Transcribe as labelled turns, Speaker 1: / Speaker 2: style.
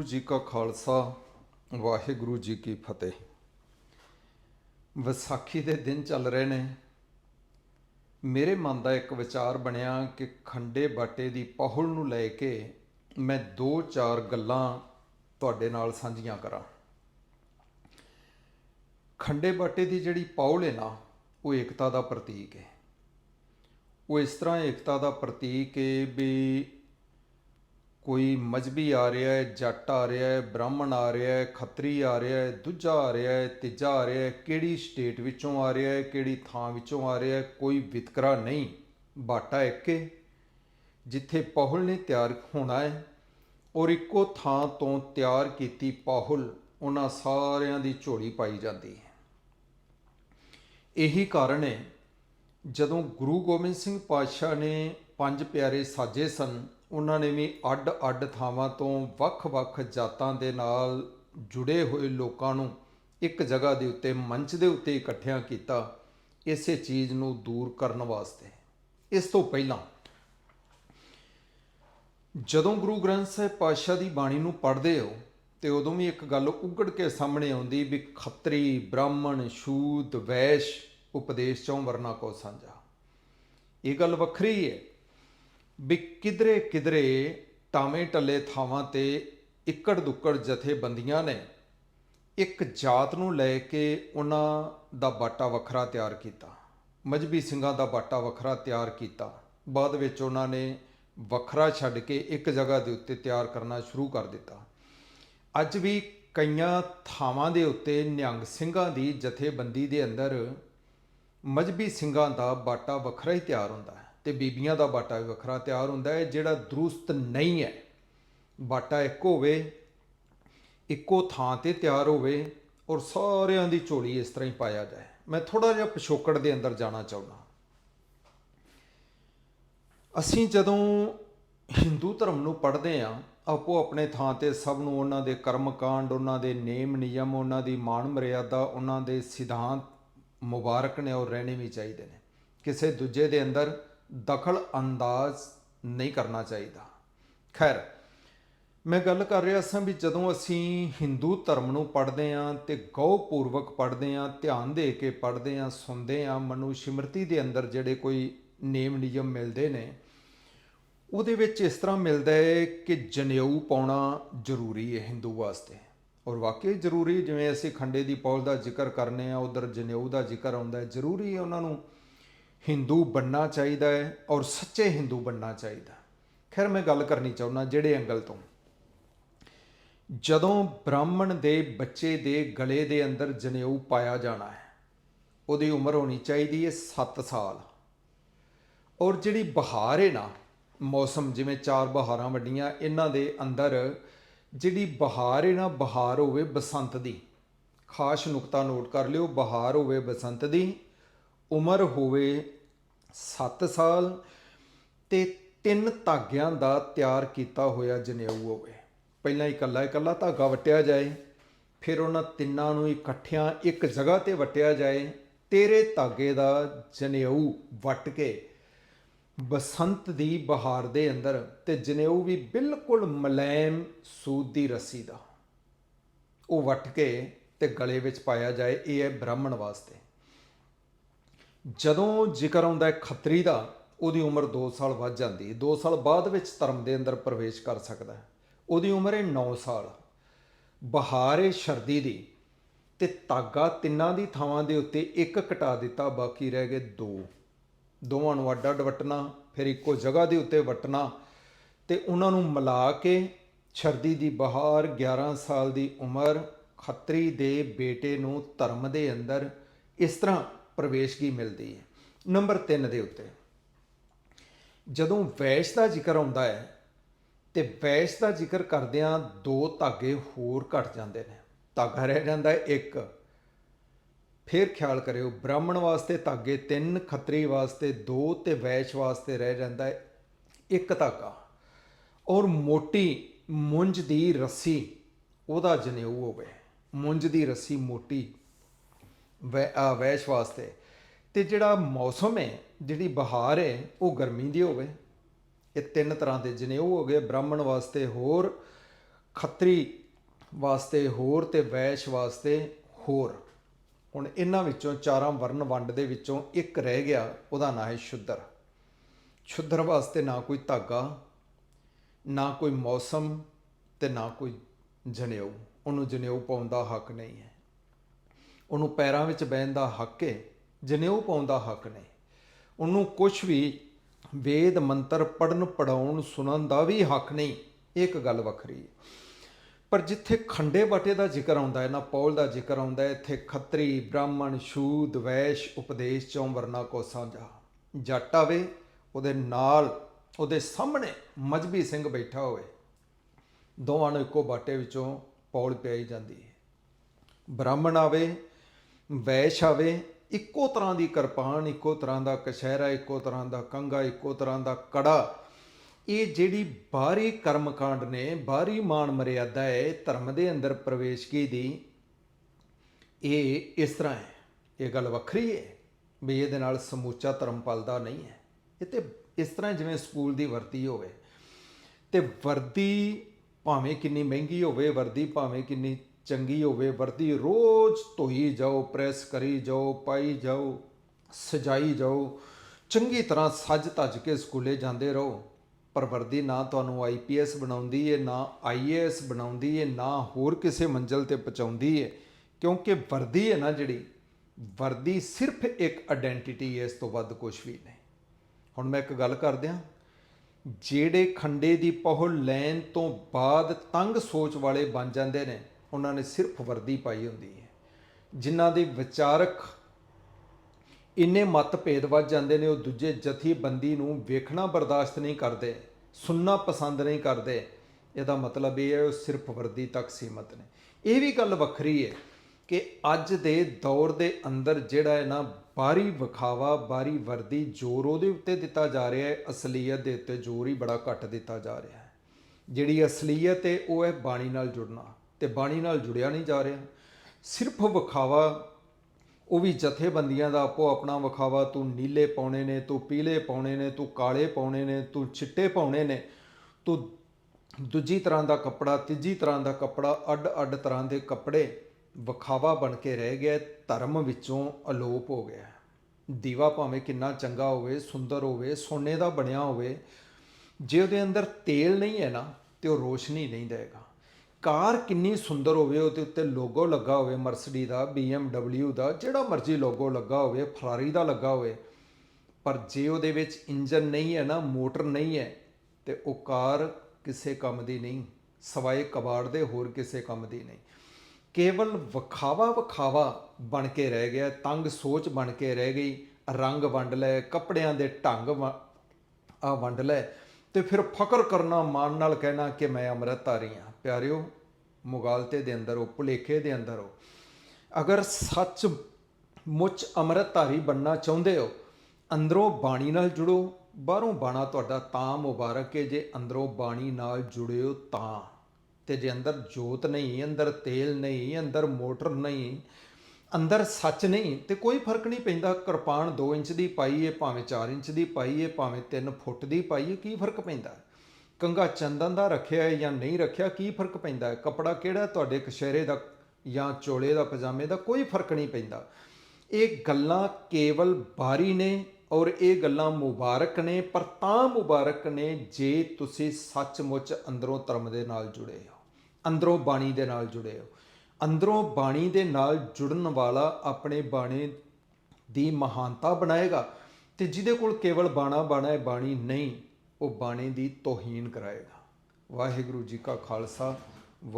Speaker 1: ਵਾਹਿਗੁਰੂ ਜੀ ਕਾ ਖਾਲਸਾ, ਵਾਹਿਗੁਰੂ ਜੀ ਕੀ ਫਤਿਹ। ਵਿਸਾਖੀ ਦੇ ਦਿਨ ਚੱਲ ਰਹੇ ਨੇ। ਮੇਰੇ ਮਨ ਦਾ ਇੱਕ ਵਿਚਾਰ ਬਣਿਆ ਕਿ ਖੰਡੇ ਬਾਟੇ ਦੀ ਪਹੁਲ ਨੂੰ ਲੈ ਕੇ ਮੈਂ ਦੋ ਚਾਰ ਗੱਲਾਂ ਤੁਹਾਡੇ ਨਾਲ ਸਾਂਝੀਆਂ ਕਰਾਂ। ਖੰਡੇ ਬਾਟੇ ਦੀ ਜਿਹੜੀ ਪੌਲ ਹੈ ਨਾ, ਉਹ ਏਕਤਾ ਦਾ ਪ੍ਰਤੀਕ ਹੈ। ਉਹ ਇਸ ਤਰ੍ਹਾਂ ਏਕਤਾ ਦਾ ਪ੍ਰਤੀਕ ਹੈ ਵੀ ਕੋਈ ਮਜਬੀ ਆ ਰਿਹਾ ਹੈ, ਜੱਟ ਆ ਰਿਹਾ ਹੈ, ਬ੍ਰਾਹਮਣ ਆ ਰਿਹਾ ਹੈ, ਖੱਤਰੀ ਆ ਰਿਹਾ ਹੈ, ਦੂਜਾ ਆ ਰਿਹਾ ਹੈ, ਤੀਜਾ ਆ ਰਿਹਾ ਹੈ, ਕਿਹੜੀ ਸਟੇਟ ਵਿੱਚੋਂ ਆ ਰਿਹਾ ਹੈ, ਕਿਹੜੀ ਥਾਂ ਵਿੱਚੋਂ ਆ ਰਿਹਾ ਹੈ, ਕੋਈ ਵਿਤਕਰਾ ਨਹੀਂ। ਬਾਟਾ ਇੱਕ, ਜਿੱਥੇ ਪਹੁਲ ਨੇ ਤਿਆਰ ਹੋਣਾ ਹੈ ਔਰ ਇੱਕੋ ਥਾਂ ਤੋਂ ਤਿਆਰ ਕੀਤੀ ਪਹੁਲ, ਉਹਨਾਂ ਸਾਰਿਆਂ ਦੀ ਝੋਲੀ ਪਾਈ ਜਾਂਦੀ ਹੈ। ਇਹੀ ਕਾਰਨ ਹੈ, ਜਦੋਂ ਗੁਰੂ ਗੋਬਿੰਦ ਸਿੰਘ ਪਾਤਸ਼ਾਹ ਨੇ ਪੰਜ ਪਿਆਰੇ ਸਾਜੇ ਸਨ ਉਹਨਾਂ ਨੇ ਵੀ ਅੱਡ-ਅੱਡ ਥਾਵਾਂ ਤੋਂ ਵੱਖ-ਵੱਖ ਜਾਤਾਂ ਦੇ ਨਾਲ ਜੁੜੇ ਹੋਏ ਲੋਕਾਂ ਨੂੰ ਇੱਕ ਜਗ੍ਹਾ ਦੇ ਉੱਤੇ ਮੰਚ ਦੇ ਉੱਤੇ ਇਕੱਠਿਆਂ ਕੀਤਾ, ਇਸੇ ਚੀਜ਼ ਨੂੰ ਦੂਰ ਕਰਨ ਵਾਸਤੇ। ਇਸ ਤੋਂ ਪਹਿਲਾਂ ਜਦੋਂ ਗੁਰੂ ਗ੍ਰੰਥ ਸਾਹਿਬ ਪਾਤਸ਼ਾਹ ਦੀ ਬਾਣੀ ਨੂੰ ਪੜ੍ਹਦੇ ਹੋ, ਤੇ ਉਦੋਂ ਵੀ ਇੱਕ ਗੱਲ ਉਗੜ ਕੇ ਸਾਹਮਣੇ ਆਉਂਦੀ ਵੀ ਖੱਤਰੀ, ਬ੍ਰਾਹਮਣ ਸ਼ੂਦ ਵੈਸ਼, ਉਪਦੇਸ਼ ਚੋਂ ਵਰਨਾ ਕੋ ਸਾਂਝਾ। ਇਹ ਗੱਲ ਵੱਖਰੀ ਹੈ। ਵੀ ਕਿਧਰੇ ਕਿਧਰੇ ਟਾਵੇਂ ਟੱਲੇ ਥਾਵਾਂ ਤੇ ਇੱਕੜ ਦੁੱਕੜ ਜਥੇਬੰਦੀਆਂ ਨੇ ਇੱਕ ਜਾਤ ਨੂੰ ਲੈ ਕੇ ਉਹਨਾਂ ਦਾ ਬਾਟਾ ਵੱਖਰਾ ਤਿਆਰ ਕੀਤਾ, ਮਜਬੀ ਸਿੰਘਾਂ ਦਾ ਬਾਟਾ ਵੱਖਰਾ ਤਿਆਰ ਕੀਤਾ। ਬਾਅਦ ਵਿੱਚ ਉਹਨਾਂ ਨੇ ਵੱਖਰਾ ਛੱਡ ਕੇ ਇੱਕ ਜਗ੍ਹਾ ਦੇ ਉੱਤੇ ਤਿਆਰ ਕਰਨਾ ਸ਼ੁਰੂ ਕਰ ਦਿੱਤਾ। ਅੱਜ ਵੀ ਕਈਆਂ ਥਾਵਾਂ ਦੇ ਉੱਤੇ ਨਿਹੰਗ ਸਿੰਘਾਂ ਦੀ ਜਥੇਬੰਦੀ ਦੇ ਅੰਦਰ ਮਜਬੀ ਸਿੰਘਾਂ ਦਾ ਬਾਟਾ ਵੱਖਰਾ ਹੀ ਤਿਆਰ ਹੁੰਦਾ ਹੈ। ਤੇ ਬੀਬੀਆਂ ਦਾ ਬਾਟਾ ਵੀ ਵੱਖਰਾ ਤਿਆਰ ਹੁੰਦਾ ਹੈ, ਜਿਹੜਾ ਦਰੁਸਤ ਨਹੀਂ ਹੈ। ਬਾਟਾ ਇੱਕ ਹੋਵੇ, ਇੱਕੋ ਥਾਂ ਤੇ ਤਿਆਰ ਹੋਵੇ ਔਰ ਸਾਰਿਆਂ ਦੀ ਝੋਲੀ ਇਸ ਤਰ੍ਹਾਂ ਹੀ ਪਾਇਆ ਜਾਏ। ਮੈਂ ਥੋੜਾ ਜਿਹਾ ਪਿਛੋਕੜ ਦੇ ਅੰਦਰ ਜਾਣਾ ਚਾਹੁੰਦਾ ਅਸੀਂ ਜਦੋਂ ਹਿੰਦੂ ਧਰਮ ਨੂੰ ਪੜ੍ਹਦੇ ਹਾਂ, ਆਪੋ ਆਪਣੇ ਥਾਂ ਤੇ ਸਭ ਨੂੰ ਉਹਨਾਂ ਦੇ ਕਰਮ ਕਾਂਡ ਉਹਨਾਂ ਦੇ ਨੇਮ, ਨਿਯਮ, ਉਹਨਾਂ ਦੀ ਮਾਣ ਮਰਿਆਦਾ, ਉਹਨਾਂ ਦੇ ਸਿਧਾਂਤ ਮੁਬਾਰਕ ਨੇ ਔਰ ਰਹਿਣੇ ਵੀ ਚਾਹੀਦੇ ਨੇ। ਕਿਸੇ ਦੂਜੇ ਦੇ ਅੰਦਰ ਦਖਲ ਅੰਦਾਜ਼ ਨਹੀਂ ਕਰਨਾ ਚਾਹੀਦਾ। ਖੈਰ, ਮੈਂ ਗੱਲ ਕਰ ਰਿਹਾ ਸਾਂ ਵੀ ਜਦੋਂ ਅਸੀਂ ਹਿੰਦੂ ਧਰਮ ਨੂੰ ਪੜ੍ਹਦੇ ਆਂ ਤੇ ਗੌ ਪੂਰਵਕ ਪੜ੍ਹਦੇ ਆਂ, ਧਿਆਨ ਦੇ ਕੇ ਪੜ੍ਹਦੇ ਆਂ, ਸੁਣਦੇ ਆਂ ਮਨੂ ਸਿਮਰਤੀ ਦੇ ਅੰਦਰ ਜਿਹੜੇ ਕੋਈ ਨੇਮ ਨਿਯਮ ਮਿਲਦੇ ਨੇ, ਉਹਦੇ ਵਿੱਚ ਇਸ ਤਰ੍ਹਾਂ ਮਿਲਦਾ ਹੈ ਕਿ ਜਨੇਊ ਪਾਉਣਾ ਜ਼ਰੂਰੀ ਹੈ ਹਿੰਦੂ ਵਾਸਤੇ। ਔਰ ਵਾਕਈ ਜ਼ਰੂਰੀ, ਜਿਵੇਂ ਅਸੀਂ ਖੰਡੇ ਦੀ ਪੌਲ ਦਾ ਜ਼ਿਕਰ ਕਰਨੇ ਆ, ਉਧਰ ਜਨੇਊ ਦਾ ਜ਼ਿਕਰ ਆਉਂਦਾ ਜ਼ਰੂਰੀ ਹੈ ਉਹਨਾਂ ਨੂੰ ਹਿੰਦੂ ਬਣਨਾ ਚਾਹੀਦਾ ਹੈ ਔਰ ਸੱਚੇ ਹਿੰਦੂ ਬਣਨਾ ਚਾਹੀਦਾ ਖੈਰ, ਮੈਂ ਗੱਲ ਕਰਨੀ ਚਾਹੁੰਦਾ ਜਿਹੜੇ ਐਂਗਲ ਤੋਂ। ਜਦੋਂ ਬ੍ਰਾਹਮਣ ਦੇ ਬੱਚੇ ਦੇ ਗਲੇ ਦੇ ਅੰਦਰ ਜਨੇਊ ਪਾਇਆ ਜਾਣਾ ਹੈ, ਉਹਦੀ ਉਮਰ ਹੋਣੀ ਚਾਹੀਦੀ ਹੈ 7 ਸਾਲ। ਔਰ ਜਿਹੜੀ ਬਹਾਰ ਹੈ ਨਾ, ਮੌਸਮ ਜਿਵੇਂ ਚਾਰ ਬਹਾਰਾਂ ਵੱਡੀਆਂ, ਇਹਨਾਂ ਦੇ ਅੰਦਰ ਜਿਹੜੀ ਬਹਾਰ ਹੈ ਨਾ, ਬਹਾਰ ਹੋਵੇ ਬਸੰਤ ਦੀ। ਖਾਸ ਨੁਕਤਾ ਨੋਟ ਕਰ ਲਿਓ, ਬਹਾਰ ਹੋਵੇ ਬਸੰਤ ਦੀ ਉਮਰ ਹੋਵੇ 7 ਸਾਲ ਤੇ ਤਿੰਨ ਧਾਗਿਆਂ ਦਾ ਤਿਆਰ ਕੀਤਾ ਹੋਇਆ ਜਨੇਊ ਹੋਵੇ। ਪਹਿਲਾਂ ਇਕੱਲਾ ਇਕੱਲਾ ਧਾਗਾ ਵਟਿਆ ਜਾਏ, ਫਿਰ ਉਹਨਾਂ ਤਿੰਨਾਂ ਨੂੰ ਇਕੱਠਿਆਂ ਇੱਕ ਜਗ੍ਹਾ ਤੇ ਵਟਿਆ ਜਾਏ, ਤੇਰੇ ਧਾਗੇ ਦਾ ਜਨੇਊ ਵਟ ਕੇ ਬਸੰਤ ਦੀ ਬਹਾਰ ਦੇ ਅੰਦਰ ਤੇ ਜਨੇਊ ਵੀ ਬਿਲਕੁਲ ਮਲੈਮ ਸੂਦ ਦੀ ਰੱਸੀ ਦਾ। ਉਹ ਵਟ ਕੇ ਤੇ ਗਲੇ ਵਿੱਚ ਪਾਇਆ ਜਾਏ, ਇਹ ਹੈ ਬ੍ਰਾਹਮਣ ਵਾਸਤੇ। ਜਦੋਂ ਜ਼ਿਕਰ ਆਉਂਦਾ ਹੈ ਖੱਤਰੀ ਦਾ, ਉਹਦੀ ਉਮਰ 2 ਸਾਲ ਵੱਧ ਜਾਂਦੀ ਹੈ। 2 ਸਾਲ ਬਾਅਦ ਵਿੱਚ ਧਰਮ ਦੇ ਅੰਦਰ ਪ੍ਰਵੇਸ਼ ਕਰ ਸਕਦਾ ਹੈ। ਉਹਦੀ ਉਮਰ ਹੈ 9 ਸਾਲ। ਬਹਾਰ ਹੈ ਸ਼ਰਦੀ ਦੀ ਤੇ ਧਾਗਾ ਤਿੰਨਾਂ ਦੀ ਥਾਵਾਂ ਦੇ ਉੱਤੇ ਇੱਕ ਕਟਾ ਦਿੱਤਾ, ਬਾਕੀ ਰਹਿ ਗਏ ਦੋ। ਦੋਵਾਂ ਨੂੰ ਅੱਡ ਅੱਡ ਵਟਣਾ, ਫਿਰ ਇੱਕੋ ਜਗ੍ਹਾ ਦੇ ਉੱਤੇ ਵਟਣਾ ਤੇ ਉਹਨਾਂ ਨੂੰ ਮਿਲਾ ਕੇ ਛਰਦੀ ਦੀ ਬਹਾਰ 11 ਸਾਲ ਦੀ ਉਮਰ ਖੱਤਰੀ ਦੇ ਬੇਟੇ ਨੂੰ ਧਰਮ ਦੇ ਅੰਦਰ ਇਸ ਤਰ੍ਹਾਂ ਪ੍ਰਵੇਸ਼ਗੀ ਮਿਲਦੀ ਹੈ। ਨੰਬਰ 3 ਦੇ ਉੱਤੇ, ਜਦੋਂ ਵੈਸ਼ ਦਾ ਜ਼ਿਕਰ ਆਉਂਦਾ ਹੈ ਤੇ ਵੈਸ਼ ਦਾ ਜ਼ਿਕਰ ਕਰਦਿਆਂ ਦੋ ਧਾਗੇ ਹੋਰ ਘਟ ਜਾਂਦੇ ਨੇ। ਧਾਗਾ ਰਹਿ ਜਾਂਦਾ ਹੈ ਇੱਕ। ਫਿਰ ਖਿਆਲ ਕਰਿਓ, ਬ੍ਰਾਹਮਣ ਵਾਸਤੇ ਧਾਗੇ ਤਿੰਨ, ਖੱਤਰੀ ਵਾਸਤੇ ਦੋ ਤੇ ਵੈਸ਼ ਵਾਸਤੇ ਰਹਿ ਜਾਂਦਾ ਹੈ ਇੱਕ ਧਾਗਾ। ਔਰ ਮੋਟੀ ਮੁੰਜ ਦੀ ਰੱਸੀ ਉਹਦਾ ਜਨੇਊ ਹੋਵੇ। ਮੁੰਜ ਦੀ ਰੱਸੀ ਮੋਟੀ ਵੈਸ਼ ਵਾਸਤੇ। ਤੇ ਜਿਹੜਾ ਮੌਸਮ ਹੈ, ਜਿਹੜੀ ਬਹਾਰ ਹੈ, ਉਹ ਗਰਮੀ ਦੀ ਹੋਵੇ। ਇਹ ਤਿੰਨ ਤਰ੍ਹਾਂ ਦੇ ਜਨੇਊ ਹੋ ਗਏ, ਬ੍ਰਾਹਮਣ ਵਾਸਤੇ ਹੋਰ, ਖੱਤਰੀ ਵਾਸਤੇ ਹੋਰ ਤੇ ਵੈਸ਼ ਵਾਸਤੇ ਹੋਰ। ਹੁਣ ਇਹਨਾਂ ਵਿੱਚੋਂ ਚਾਰਾਂ ਵਰਨ ਵੰਡ ਦੇ ਵਿੱਚੋਂ ਇੱਕ ਰਹਿ ਗਿਆ, ਉਹਦਾ ਨਾਂ ਹੈ ਸ਼ੁੱਧਰ। ਸ਼ੁੱਧਰ ਵਾਸਤੇ ਨਾ ਕੋਈ ਧਾਗਾ, ਨਾ ਕੋਈ ਮੌਸਮ ਤੇ ਨਾ ਕੋਈ ਜਨੇਊ। ਉਹਨੂੰ ਜਨੇਊ ਪਾਉਣ ਦਾ ਹੱਕ ਨਹੀਂ ਹੈ। ਉਹਨੂੰ ਪੈਰਾਂ ਵਿੱਚ ਬਹਿਣ ਦਾ ਹੱਕ ਹੈ ਜਨੇਊ ਪਾਉਣ ਦਾ ਹੱਕ ਨਹੀਂ ਉਹਨੂੰ ਕੁਝ ਵੀ ਵੇਦ ਮੰਤਰ ਪੜਨ ਪੜਾਉਣ ਸੁਣਨ ਦਾ ਵੀ ਹੱਕ ਨਹੀਂ, ਇਹ ਇੱਕ ਗੱਲ ਵੱਖਰੀ ਹੈ ਪਰ ਜਿੱਥੇ ਖੰਡੇ ਬਾਟੇ ਦਾ ਜ਼ਿਕਰ ਆਉਂਦਾ ਹੈ ਨਾ ਪੌਲ ਦਾ ਜ਼ਿਕਰ ਆਉਂਦਾ ਹੈ ਇੱਥੇ ਖੱਤਰੀ, ਬ੍ਰਾਹਮਣ ਸ਼ੂਦ ਵੈਸ਼, ਉਪਦੇਸ਼ ਚੋਂ ਵਰਨਾ ਕੋ ਸਾਂਝਾ। ਜੱਟ ਆਵੇ, ਉਹਦੇ ਨਾਲ, ਉਹਦੇ ਸਾਹਮਣੇ ਮਜਬੀ ਸਿੰਘ ਬੈਠਾ ਹੋਵੇ। ਦੋਵਾਂ ਨੂੰ ਇੱਕੋ ਬਾਟੇ ਵਿੱਚੋਂ ਪੌਲ ਪਿਆਈ ਜਾਂਦੀ ਹੈ ਬ੍ਰਾਹਮਣ ਆਵੇ ਵੈਸ਼ ਆਵੇ, ਇੱਕੋ ਤਰ੍ਹਾਂ ਦੀ ਕਿਰਪਾਨ, ਇੱਕੋ ਤਰ੍ਹਾਂ ਦਾ ਕਸ਼ਹਿਰਾ ਇੱਕੋ ਤਰ੍ਹਾਂ ਦਾ ਕੰਗਾ ਇੱਕੋ ਤਰ੍ਹਾਂ ਦਾ ਕੜਾ। ਇਹ ਜਿਹੜੀ ਬਾਹਰੀ ਕਰਮਕਾਂਡ ਨੇ, ਬਾਹਰੀ ਮਾਨ ਮਰਿਆਦਾ ਹੈ, ਧਰਮ ਦੇ ਅੰਦਰ ਪ੍ਰਵੇਸ਼ਗੀ ਦੀ, ਇਹ ਇਸ ਤਰ੍ਹਾਂ ਹੈ। ਇਹ ਗੱਲ ਵੱਖਰੀ ਹੈ ਵੀ ਇਹਦੇ ਨਾਲ ਸਮੂਚਾ ਧਰਮ ਪਲਦਾ ਨਹੀਂ ਹੈ। ਇਹ ਤੇ ਇਸ ਤਰ੍ਹਾਂ ਜਿਵੇਂ ਸਕੂਲ ਦੀ ਵਰਤੀ ਹੋਵੇ, ਤੇ ਵਰਦੀ ਭਾਵੇਂ ਕਿੰਨੀ ਮਹਿੰਗੀ ਹੋਵੇ, ਵਰਦੀ ਭਾਵੇਂ ਕਿੰਨੀ ਚੰਗੀ ਹੋਵੇ, ਵਰਦੀ ਰੋਜ਼ ਧੋਈ ਜਾਓ, ਪ੍ਰੈਸ ਕਰੀ ਜਾਓ, ਪਾਈ ਜਾਓ, ਸਜਾਈ ਜਾਓ। ਚੰਗੀ ਤਰ੍ਹਾਂ ਸੱਜ ਧੱਜ ਕੇ ਸਕੂਲੇ ਜਾਂਦੇ ਰਹੋ। ਪਰ ਵਰਦੀ ਨਾ ਤੁਹਾਨੂੰ ਆਈਪੀਐਸ ਬਣਾਉਂਦੀ ਹੈ ਨਾ ਆਈਏਐਸ ਬਣਾਉਂਦੀ ਹੈ ਨਾ ਹੋਰ ਕਿਸੇ ਮੰਜ਼ਲ ਤੇ ਪਹੁੰਚਾਉਂਦੀ ਹੈ ਕਿਉਂਕਿ ਵਰਦੀ ਹੈ ਨਾ ਜਿਹੜੀ, ਵਰਦੀ ਸਿਰਫ ਇੱਕ ਆਇਡੈਂਟੀਟੀ ਹੈ ਇਸ ਤੋਂ ਵੱਧ ਕੁਝ ਵੀ ਨਹੀਂ। ਹੁਣ ਮੈਂ ਇੱਕ ਗੱਲ ਕਰਦਿਆਂ ਜਿਹੜੇ ਖੰਡੇ ਦੀ ਪਹੁਲ ਲੈਣ ਤੋਂ ਬਾਅਦ ਤੰਗ ਸੋਚ ਵਾਲੇ ਬਣ ਜਾਂਦੇ ਨੇ ਉਹਨਾਂ ਨੇ ਸਿਰਫ ਵਰਦੀ ਪਾਈ ਹੁੰਦੀ ਹੈ। ਜਿਨ੍ਹਾਂ ਦੇ ਵਿਚਾਰਕ ਇੰਨੇ ਮਤਭੇਦ ਵੱਜ ਜਾਂਦੇ ਨੇ, ਉਹ ਦੂਜੇ ਜਥੇਬੰਦੀ ਨੂੰ ਵੇਖਣਾ ਬਰਦਾਸ਼ਤ ਨਹੀਂ ਕਰਦੇ, ਸੁਣਨਾ ਪਸੰਦ ਨਹੀਂ ਕਰਦੇ। ਇਹਦਾ ਮਤਲਬ ਇਹ ਹੈ, ਉਹ ਸਿਰਫ ਵਰਦੀ ਤੱਕ ਸੀਮਤ ਨੇ। ਇਹ ਵੀ ਗੱਲ ਵੱਖਰੀ ਹੈ ਕਿ ਅੱਜ ਦੇ ਦੌਰ ਦੇ ਅੰਦਰ ਜਿਹੜਾ ਹੈ ਨਾ, ਬਾਹਰੀ ਵਿਖਾਵਾ, ਬਾਹਰੀ ਵਰਦੀ ਜ਼ੋਰ ਉਹਦੇ ਉੱਤੇ ਦਿੱਤਾ ਜਾ ਰਿਹਾ ਹੈ, ਅਸਲੀਅਤ ਦੇ ਉੱਤੇ ਜ਼ੋਰ ਹੀ ਬੜਾ ਘੱਟ ਦਿੱਤਾ ਜਾ ਰਿਹਾ ਹੈ। ਜਿਹੜੀ ਅਸਲੀਅਤ ਹੈ, ਉਹ ਹੈ ਬਾਣੀ ਨਾਲ ਜੁੜਨਾ। ਤੇ ਬਾਣੀ ਨਾਲ ਜੁੜਿਆ ਨਹੀਂ ਜਾ ਰਿਹਾ। ਸਿਰਫ ਵਿਖਾਵਾ, ਉਹ ਵੀ ਜਥੇਬੰਦੀਆਂ ਦਾ ਆਪੋ ਆਪਣਾ ਵਿਖਾਵਾ, ਤੂੰ ਨੀਲੇ ਪਾਉਣੇ ਨੇ, ਤੂੰ ਪੀਲੇ ਪਾਉਣੇ ਨੇ, ਤੂੰ ਕਾਲੇ ਪਾਉਣੇ ਨੇ, ਤੂੰ ਚਿੱਟੇ ਪਾਉਣੇ ਨੇ, ਤੂੰ ਦੂਜੀ ਤਰ੍ਹਾਂ ਦਾ ਕੱਪੜਾ, ਤੀਜੀ ਤਰ੍ਹਾਂ ਦਾ ਕੱਪੜਾ ਅੱਡ-ਅੱਡ ਤਰ੍ਹਾਂ ਦੇ ਕੱਪੜੇ, ਵਿਖਾਵਾ ਬਣ ਕੇ ਰਹਿ ਗਿਆ, ਧਰਮ ਵਿੱਚੋਂ ਅਲੋਪ ਹੋ ਗਿਆ। ਦੀਵਾ ਭਾਵੇਂ ਕਿੰਨਾ ਚੰਗਾ ਹੋਵੇ, ਸੁੰਦਰ ਹੋਵੇ, ਸੋਨੇ ਦਾ ਬਣਿਆ ਹੋਵੇ, ਜੇ ਉਹਦੇ ਅੰਦਰ ਤੇਲ ਨਹੀਂ ਹੈ ਨਾ, ਤੇ ਉਹ ਰੋਸ਼ਨੀ ਨਹੀਂ ਦੇਗਾ। ਕਾਰ ਕਿੰਨੀ ਸੁੰਦਰ ਹੋਵੇ, ਉਹਦੇ ਉੱਤੇ ਲੋਗੋ ਲੱਗਾ ਹੋਵੇ ਮਰਸਡੀ ਦਾ, BMW ਦਾ, ਜਿਹੜਾ ਮਰਜ਼ੀ ਲੋਗੋ ਲੱਗਾ ਹੋਵੇ ਫਰਾਰੀ ਦਾ ਲੱਗਾ ਹੋਵੇ, ਪਰ ਜੇ ਉਹਦੇ ਵਿੱਚ ਇੰਜਨ ਨਹੀਂ ਹੈ ਨਾ ਮੋਟਰ ਨਹੀਂ ਹੈ, ਤੇ ਉਹ ਕਾਰ ਕਿਸੇ ਕੰਮ ਦੀ ਨਹੀਂ, ਸਵਾਏ ਕਬਾੜ ਦੇ ਹੋਰ ਕਿਸੇ ਕੰਮ ਦੀ ਨਹੀਂ। ਕੇਵਲ ਵਿਖਾਵਾ ਵਿਖਾਵਾ ਬਣ ਕੇ ਰਹਿ ਗਿਆ, ਤੰਗ ਸੋਚ ਬਣ ਕੇ ਰਹਿ ਗਈ, ਰੰਗ ਵੰਡ ਲੈ ਕੱਪੜਿਆਂ ਦੇ ਢੰਗ ਆ ਵੰਡ ਲੈ ਤੇ ਫਿਰ ਫਕਰ ਕਰਨਾ, ਮਾਣ ਨਾਲ ਕਹਿਣਾ ਕਿ ਮੈਂ ਅੰਮ੍ਰਿਤਧਾਰੀ ਹਾਂ। ਪਿਆਰਿਓ, ਮੁਗਾਲਤੇ ਦੇ ਅੰਦਰ ਉਹ ਭੁਲੇਖੇ ਦੇ ਅੰਦਰ ਹੋ, ਅਗਰ ਸੱਚ ਮੁੱਚ ਅੰਮ੍ਰਿਤਧਾਰੀ ਬੰਨਾ ਚਾਹੁੰਦੇ ਹੋ, ਅੰਦਰੋਂ ਬਾਣੀ ਨਾਲ ਜੁੜੋ, ਬਾਹਰੋਂ ਬਾਣਾ ਤੁਹਾਡਾ ਤਾਂ ਮੁਬਾਰਕ ਹੈ, ਜੇ ਅੰਦਰੋਂ ਬਾਣੀ ਨਾਲ ਜੁੜਿਓ ਤਾਂ। ਤੇ ਜੇ ਅੰਦਰ ਜੋਤ ਨਹੀਂ, ਅੰਦਰ ਤੇਲ ਨਹੀਂ, ਅੰਦਰ ਮੋਟਰ ਨਹੀਂ ਅੰਦਰ ਸੱਚ ਨਹੀਂ ਤੇ ਕੋਈ ਫ਼ਰਕ ਨਹੀਂ ਪੈਂਦਾ ਕਿਰਪਾਨ 2 ਇੰਚ ਦੀ ਪਾਈਏ, ਭਾਵੇਂ 4 ਇੰਚ ਦੀ ਪਾਈਏ, ਭਾਵੇਂ 3 ਫੁੱਟ ਦੀ ਪਾਈਏ, ਕੀ ਫ਼ਰਕ ਪੈਂਦਾ? ਕੰਗਾ ਚੰਦਨ ਦਾ ਰੱਖਿਆ ਹੈ ਜਾਂ ਨਹੀਂ ਰੱਖਿਆ, ਕੀ ਫ਼ਰਕ ਪੈਂਦਾ? ਹੈ ਕਪੜਾ ਕਿਹੜਾ ਤੁਹਾਡੇ ਕਸ਼ਹਿਰੇ ਦਾ ਜਾਂ ਚੋਲੇ ਦਾ, ਪਜਾਮੇ ਦਾ ਕੋਈ ਫ਼ਰਕ ਨਹੀਂ ਪੈਂਦਾ। ਇਹ ਗੱਲਾਂ ਕੇਵਲ ਬਾਰੀ ਨੇ ਔਰ ਇਹ ਗੱਲਾਂ ਮੁਬਾਰਕ ਨੇ, ਪਰ ਤਾਂ ਮੁਬਾਰਕ ਨੇ ਜੇ ਤੁਸੀਂ ਸੱਚਮੁੱਚ ਅੰਦਰੋਂ ਧਰਮ ਦੇ ਨਾਲ ਜੁੜੇ ਹੋ, ਅੰਦਰੋਂ ਬਾਣੀ ਦੇ ਨਾਲ ਜੁੜੇ ਹੋ। ਅੰਦਰੋਂ ਬਾਣੀ ਦੇ ਨਾਲ ਜੁੜਨ ਵਾਲਾ ਆਪਣੇ ਬਾਣੇ ਦੀ ਮਹਾਨਤਾ ਬਣਾਏਗਾ ਤੇ ਜਿਹਦੇ ਕੋਲ ਕੇਵਲ ਬਾਣਾ ਬਾਣਾ ਹੈ, ਬਾਣੀ ਨਹੀਂ, ਉਹ ਬਾਣੀ ਦੀ ਤੋਹੀਨ ਕਰਾਏਗਾ। ਵਾਹਿਗੁਰੂ ਜੀ ਕਾ ਖਾਲਸਾ, ਵਾਹਿ